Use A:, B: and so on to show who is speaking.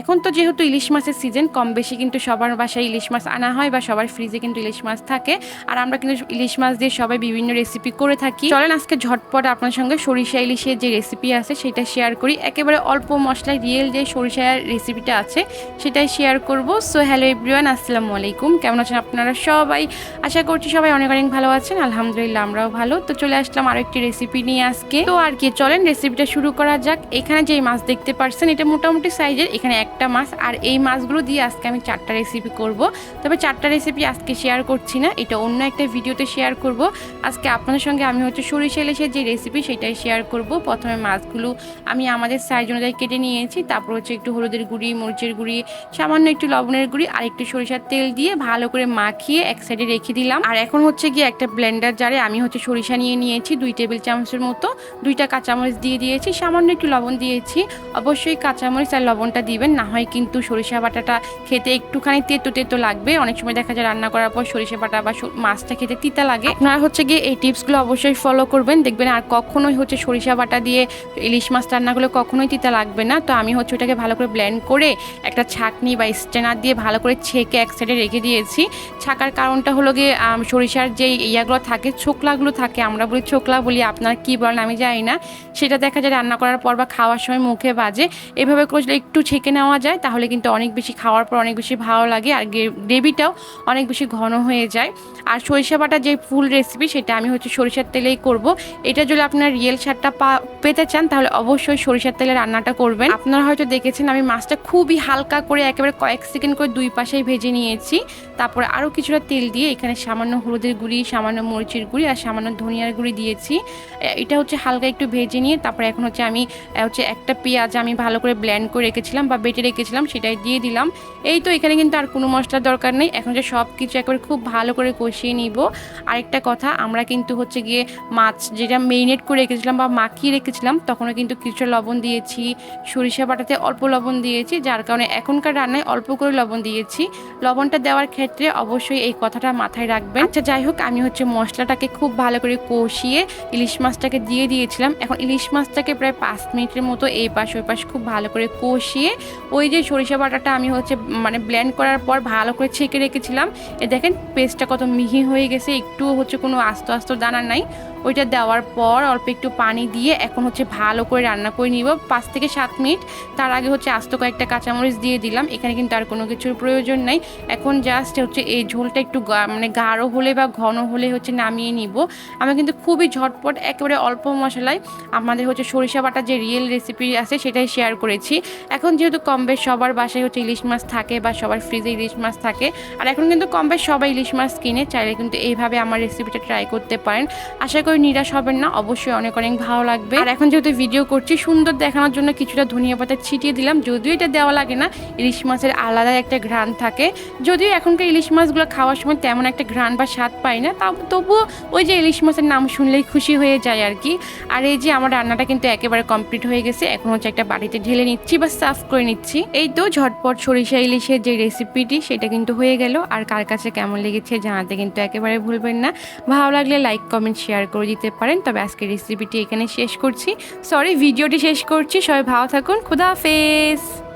A: এখন তো যেহেতু ইলিশ মাছের সিজন কম বেশি কিন্তু সবার বাসায় ইলিশ মাছ আনা হয় বা সবার ফ্রিজে কিন্তু ইলিশ মাছ থাকে। আর আমরা কিন্তু ইলিশ মাছ দিয়ে সবাই বিভিন্ন রেসিপি করে থাকি। চলেন আজকে ঝটপট আপনার সঙ্গে সরিষা ইলিশের যে রেসিপি আছে সেটা শেয়ার করি। একেবারে অল্প মশলায় রিয়েল যে সরিষার রেসিপিটা আছে, সেটাই শেয়ার করব। সো হ্যালো এভরিওয়ান আসসালামু আলাইকুম। কেমন আছেন আপনারা সবাই? আশা করছি সবাই অনেক অনেক ভালো আছেন। আলহামদুলিল্লাহ, আমরাও ভালো। তো চলে আসলাম আরও একটি রেসিপি নিয়ে আজকে। তো আর কি, চলেন রেসিপিটা শুরু করা যাক। এখানে যে মাছ দেখতে পারছেন, এটা মোটামুটি সাইজের এখানে একটা মাছ, আর এই মাছগুলো দিয়ে আজকে আমি চারটা রেসিপি করব। তবে চারটা রেসিপি আজকে শেয়ার করছি না, এটা অন্য একটা ভিডিওতে শেয়ার করব। আজকে আপনাদের সঙ্গে আমি হচ্ছে সরিষা ইলিশের যে রেসিপি সেটাই শেয়ার করব। প্রথমে মাছগুলো আমি আমাদের সাইজ অনুযায়ী কেটে নিয়েছি, তারপর হচ্ছে একটু হলুদের গুঁড়ি, মরিচের গুঁড়ি, সামান্য একটু লবণের গুঁড়ি, আর একটু সরিষার তেল দিয়ে ভালো করে মাখিয়ে এক সাইডে রেখে দিলাম। আর এখন হচ্ছে গিয়ে একটা ব্লেন্ডার জারে আমি হচ্ছে সরিষা নিয়ে নিয়েছি, দুই টেবিল চামচের মতো। দুইটা কাঁচামরিচ দিয়ে দিয়েছি, সামান্য একটু লবণ দিয়েছি। অবশ্যই কাঁচামরিচ আর লবণটা দিবেন না হয় কিন্তু সরিষা বাটাটা খেতে একটুখানি তেতো তেতো লাগবে। অনেক সময় দেখা যায় রান্না করার পর সরিষা বাটা বা মাছটা খেতে তিতা লাগে। আপনারা হচ্ছে গিয়ে এই টিপসগুলো অবশ্যই ফলো করবেন। দেখবেন আর কখনোই হচ্ছে সরিষা বাটা দিয়ে ইলিশ মাছ রান্না করলে কখনোই তিতা লাগবে না। তো আমি হচ্ছে ওটাকে ভালো করে ব্লেন্ড করে একটা ছাকনি বা স্ট্যানার দিয়ে ভালো করে ছেঁকে এক সাইডে রেখে দিয়েছি। ছাকার কারণটা হলো গিয়ে সরিষার যে ইয়াগুলো থাকে, ছোকলাগুলো থাকে, আমরা বলি ছোকলা বলি, আপনারা কি বলেন আমি জানি না। সেটা দেখা যায় রান্না করার পর বা খাওয়ার সময় মুখে বাজে। এভাবে করলে একটু ছেঁকে নেওয়া যায়, তাহলে কিন্তু অনেক বেশি খাওয়ার পর অনেক বেশি ভালো লাগে আর গ্রেভিটাও অনেক বেশি ঘন হয়ে যায়। আর সরিষা বাটা যে ফুল রেসিপি সেটা আমি হচ্ছে সরিষার তেলেই করব। এটা যদি আপনার রিয়েল স্বাদটা পেতে চান, তাহলে অবশ্যই সরিষার তেলে রান্নাটা করবেন। আপনারা হয়তো দেখেছেন আমি মাছটা খুবই হালকা করে একেবারে কয়েক সেকেন্ড করে দুই পাশেই ভেজে নিয়েছি। তারপরে আরও কিছুটা তেল দিয়ে এখানে সামান্য হলুদের গুঁড়ি, সামান্য মরিচের গুঁড়ি আর সামান্য ধনিয়ার গুঁড়ি দিয়েছি। এটা হচ্ছে হালকা একটু ভেজে নিয়ে তারপরে এখন হচ্ছে আমি হচ্ছে একটা পেঁয়াজ আমি ভালো করে ব্ল্যান্ড করে রেখেছিলাম বা বেটে রেখেছিলাম, সেটাই দিয়ে দিলাম। এই তো এখানে কিন্তু আর কোনো মশলার দরকার নেই। এখন যে সব কিছু একবারে খুব ভালো করে কষিয়ে নিব। আরেকটা কথা, আমরা কিন্তু হচ্ছে গিয়ে মাছ যেটা মেরিনেট করে রেখেছিলাম বা মাখিয়ে রেখেছিলাম, তখনও কিন্তু কিছুটা লবণ দিয়েছি। সরিষা বাটাতে অল্প লবণ দিয়েছি, যার কারণে এখনকার রান্নায় অল্প করে লবণ দিয়েছি। লবণটা দেওয়ার ক্ষেত্রে অবশ্যই এই কথাটা মাথায় রাখবেন। আচ্ছা যাই হোক, আমি হচ্ছে মশলাটাকে খুব ভালো করে কষিয়ে ইলিশ মাছটাকে দিয়ে দিয়েছিলাম। এখন ইলিশ মাছটাকে প্রায় পাঁচ মিনিটের মতো এই পাশ ওই পাশ খুব ভালো করে কষিয়ে ওই যে সরিষা বাটাটা আমি হচ্ছে মানে ব্লেন্ড করার পর ভালো করে ছেঁকে রেখেছিলাম। এ দেখেন পেস্টটা কত মিহি হয়ে গেছে একটু হচ্ছে কোনো আস্ত আস্ত দানা নাই। ওইটা দেওয়ার পর অল্প একটু পানি দিয়ে এখন হচ্ছে ভালো করে রান্না করে নিব। পাঁচ থেকে সাত মিনিট। তার আগে হচ্ছে আস্ত কয়েকটা কাঁচামরিচ দিয়ে দিলাম। এখানে কিন্তু আর কোনো কিছুর প্রয়োজন নাই। এখন জাস্ট হচ্ছে এই ঝোলটা একটু মানে গাঢ় হলে বা ঘন হলে হচ্ছে নামিয়ে নিব। আমরা কিন্তু খুবই ঝটপট, একেবারে অল্প মশলায় আমাদের হচ্ছে সরিষা বাটা যে রিয়েল রেসিপি আছে সেটাই শেয়ার করেছি। এখন যেহেতু কম বেশ সবার বাসায় হচ্ছে ইলিশ মাছ থাকে বা সবার ফ্রিজে ইলিশ মাছ থাকে। আর এখন কিন্তু কম বেশ সবাই ইলিশ মাছ কিনে, চাইলে কিন্তু এইভাবে আমার রেসিপিটা ট্রাই করতে পারেন। আশা করি নিরাশ হবেন না, অবশ্যই অনেক অনেক ভালো লাগবে। আর এখন যেহেতু ভিডিও করছি, সুন্দর দেখানোর জন্য কিছুটা ধনিয়া পাতা ছিটিয়ে দিলাম, যদিও এটা দেওয়া লাগে না, ইলিশ মাছের আলাদা একটা ঘ্রাণ থাকে। যদিও এখনকার ইলিশ মাছগুলো খাওয়ার সময় তেমন একটা ঘ্রাণ বা স্বাদ পাই না তা তবুও ওই যে ইলিশ মাছের নাম শুনলেই খুশি হয়ে যায় আর কি। আর এই যে আমার রান্নাটা কিন্তু একেবারে কমপ্লিট হয়ে গেছে, এখন হচ্ছে একটা বাড়িতে ঢেলে নিচ্ছি বা সার্ভ করে নিচ্ছি। এই তো ঝটপট সরিষা ইলিশের যে রেসিপিটি সেটা কিন্তু হয়ে গেল। আর কার কাছে কেমন লেগেছে জানাতে কিন্তু একেবারে ভুলবেন না। ভালো লাগলে লাইক কমেন্ট শেয়ার করে দিতে পারেন। তবে আজকে রেসিপিটি এখানে শেষ করছি। সরি ভিডিওটি শেষ করছি। সবাই ভালো থাকুন। খুদা হাফেজ।